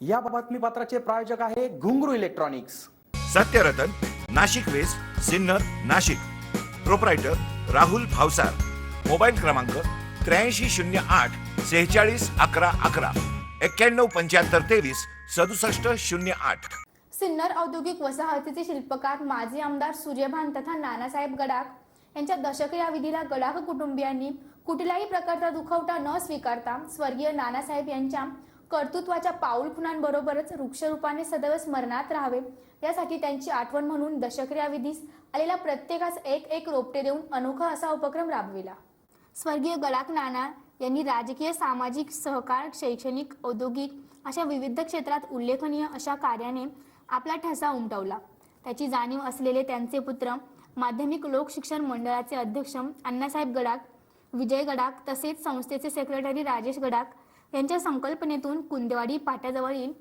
या बातमीपत्राचे प्रायोजक आहे Ghungroo electronics. Satyaratan Nashik west Sinnar Nashik. Proprietor Rahul Bhavsar. Mobile क्रमांक त्र्याऐंशी शून्य आठ सेहेचाळीस अकरा अकरा. एक्क्याण्णव पंच्याहत्तर तेवीस सदुसष्ट शून्य आठ. सिन्नर औद्योगिक वसाहतीचे शिल्पकार माजी आमदार सूर्यभान तथा नानासाहेब गडाख यांच्या दशक या विधीला गडाख कुटुंबियांनी कुठल्याही प्रकारचा दुखवटा न स्वीकारता स्वर्गीय नानासाहेब यांच्या कर्तृत्वाच्या पाऊल खुणांबरोबरच वृक्षरूपाने सदैव स्मरणात राहावे. यासाठी त्यांची आठवण म्हणून दशक्रियाविधीस आलेल्या प्रत्येकास एक एक रोपटे देऊन अनोखा असा उपक्रम राबविला. स्वर्गीय गडाख नाना यांनी राजकीय सामाजिक सहकार शैक्षणिक औद्योगिक अशा विविध क्षेत्रात उल्लेखनीय अशा कार्याने आपला ठसा उमटवला. त्याची जाणीव असलेले त्यांचे पुत्र माध्यमिक लोकशिक्षण मंडळाचे अध्यक्ष अण्णासाहेब गडाख विजय गडाख तसेच संस्थेचे सेक्रेटरी राजेश गडाख यांच्या संकल्पनेतून कुंदेवाडी पाट्याजवळील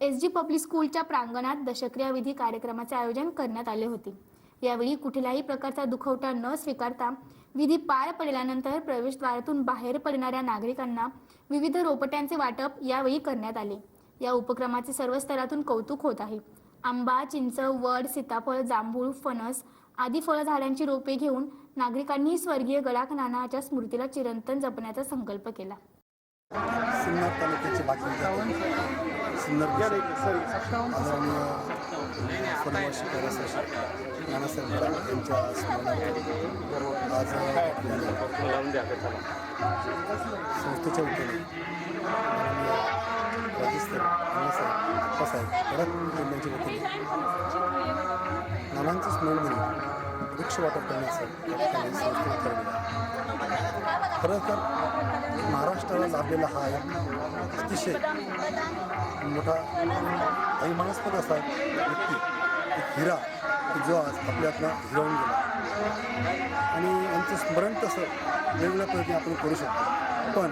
एस जी पब्लिक स्कूलच्या प्रांगणात दशक्रियाविधी कार्यक्रमाचे आयोजन करण्यात आले होते. यावेळी कुठल्याही प्रकारचा दुखवटा न स्वीकारता विधी पार पडल्यानंतर प्रवेशद्वारातून बाहेर पडणाऱ्या नागरिकांना विविध रोपट्यांचे वाटप यावेळी करण्यात आले. या उपक्रमाचे सर्व स्तरातून कौतुक होत आहे. आंबा चिंच वड सीताफळ जांभूळ फणस आदी फळझाडांची रोपे घेऊन नागरिकांनी स्वर्गीय गडाख नानाच्या स्मृतीला चिरंतन जपण्याचा संकल्प केला. सिन्नर तालुक्याचे बातमी सिन्नर आदरणीय नानासाहेब यांच्या आज संस्थेच्या वतीने नानासाहेब अप्पासाहेब वतीने नानांचं स्मरण म्हणून वृक्ष वाटप करण्याचं संस्थेने ठरवलं. खरं तर महाराष्ट्राला लाभलेला हा एक अतिशय मोठा अभिमानास्पद असा व्यक्ती एक हिरा जो आज आपल्यातला हिरावून गेला. आणि यांचं स्मरण तसं वेगवेगळ्या पद्धतीने आपण करू शकतो. पण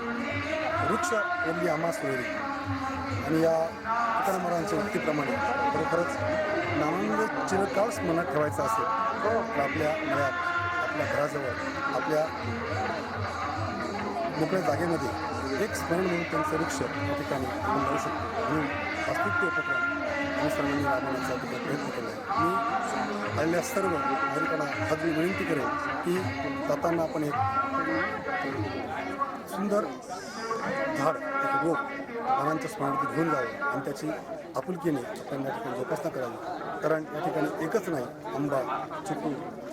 वृक्ष वल्ली आम्हा सोयरी आणि या तुकारामारांच्या व्यक्तीप्रमाणे खरोखरच नामांग चिरकाळ स्मरणात ठेवायचं असेल तर आपल्या मयात आपल्या घराजवळ आपल्या मोकळ्या जागेमध्ये एक स्मरण म्हणून त्यांचं वृक्ष या ठिकाणी आपण लावू शकतो. म्हणून अस्तित्व उपक्रम अनुसरणाने राबवण्याचा तिथे प्रयत्न केला आहे. मी आलेल्या सर्व नागरिकांना हात मी विनंती करेन की जाताना आपण एक सुंदर झाड एक रोप झाडांच्या स्मरणात घेऊन जावं आणि त्याची आपुलकीने आपण या ठिकाणी जोपासना करावी. कारण या ठिकाणी एकच नाही आंबा चिकू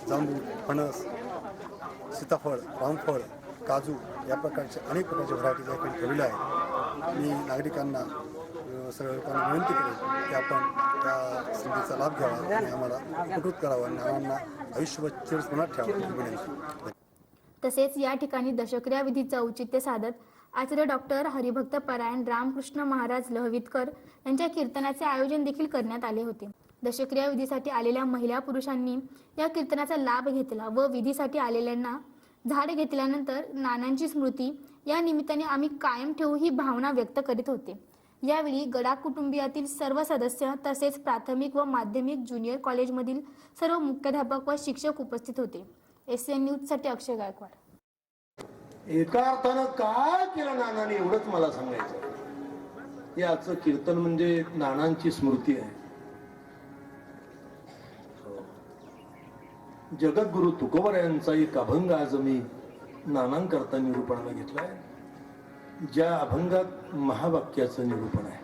जांभूळ फणस सीताफळ रामफळ काजू या प्रकारचे अनेक प्रकारचे व्हरायटीज या ठिकाणी ठेवलेल्या आहेत. मी नागरिकांना अ, सर्व लोकांना विनंती करेन की आपण त्या संधीचा लाभ घ्यावा आणि आम्हाला उपकृत करावा आणि आम्हाला आयुष्यभर चिरस्मरणात ठेवावं विनंती. तसेच या ठिकाणी दशक्रिया विधीचं औचित्य साधत आचार्य डॉक्टर हरिभक्त परायण रामकृष्ण महाराज लहवितकर यांच्या कीर्तनाचे आयोजन देखील करण्यात आले होते. दशक्रिया विधीसाठी आलेल्या महिला पुरुषांनी या कीर्तनाचा लाभ घेतला व विधीसाठी आलेल्यांना झाड घेतल्यानंतर नानांची स्मृती या निमित्ताने आम्ही कायम ठेवू ही भावना व्यक्त करीत होते. यावेळी गडा कुटुंबियातील सर्व सदस्य तसेच प्राथमिक व माध्यमिक ज्युनियर कॉलेजमधील सर्व मुख्याध्यापक व शिक्षक उपस्थित होते. एस एन न्यूजसाठी अक्षय गायकवाड. एका अर्थानं काय केलं नानाने एवढंच मला सांगायचं? याचं कीर्तन म्हणजे नानांची स्मृती आहे. जगद्गुरु तुकोबर यांचा एक अभंग आज मी नानांकरता निरूपणाला घेतलाय ज्या अभंगात महावाक्याचं निरूपण आहे.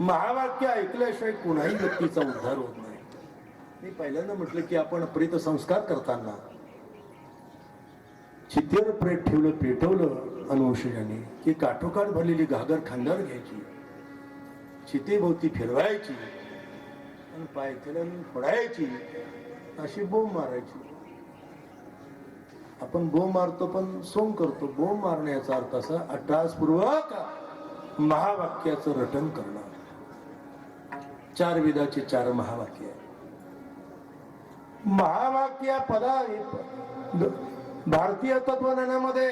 महावाक्य ऐकल्याशिवाय कुणाही व्यक्तीचा उद्धार होत नाही. मी पहिल्यांदा म्हटलं की आपण प्रेत संस्कार करताना चित्तेवर प्रेत ठेवलं पेटवलं अनुवंशजाने की काठोकाठ भरलेली घागर खांद्यावर घ्यायची चितेभोवती फिरवायची आणि पायथ्याला फोडायची अशी बोंब मारायची. आपण बोंब मारतो पण सोंग करतो. बोंब मारण्याचा अर्थ असा अट्टासपूर्वक महावाक्याचं रटन करणं चार विधाचे चार महावाक्य. महावाक्य पदा भारतीय तत्वज्ञानामध्ये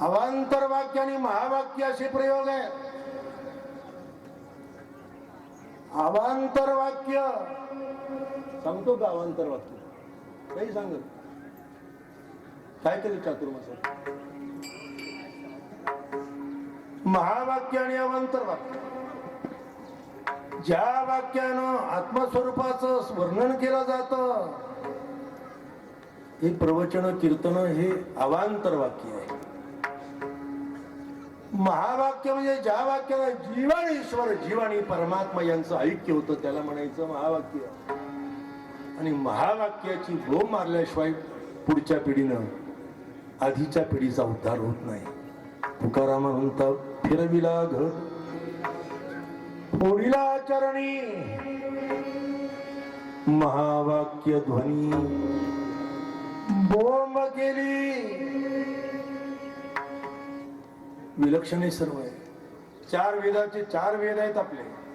अवांतर वाक्य आणि महावाक्य असे प्रयोग आहे अवांतर वाक्य. सांगतो का अवांतर वाक्य. काही सांगत काय केलं चातुर्मासात महावाक्य आणि अवांतर वाक्य. ज्या वाक्यानं आत्मस्वरूपाचं वर्णन केलं जात हे प्रवचन कीर्तन हे अवांतर वाक्य आहे. महावाक्य म्हणजे ज्या वाक्याला जीवन ईश्वर जीव आणि परमात्मा यांचं ऐक्य होतं त्याला म्हणायचं महावाक्य. आणि महावाक्याची बोंब मारल्याशिवाय पुढच्या पिढीनं आधीच्या पिढीचा उद्धार होत नाही. तुकाराम म्हणतात फिरविला घर फोडिला चरणी. महावाक्य ध्वनी बोंब केली. विलक्षण आहे सर्व आहे. चार वेदाचे चार वेद आहेत आपले.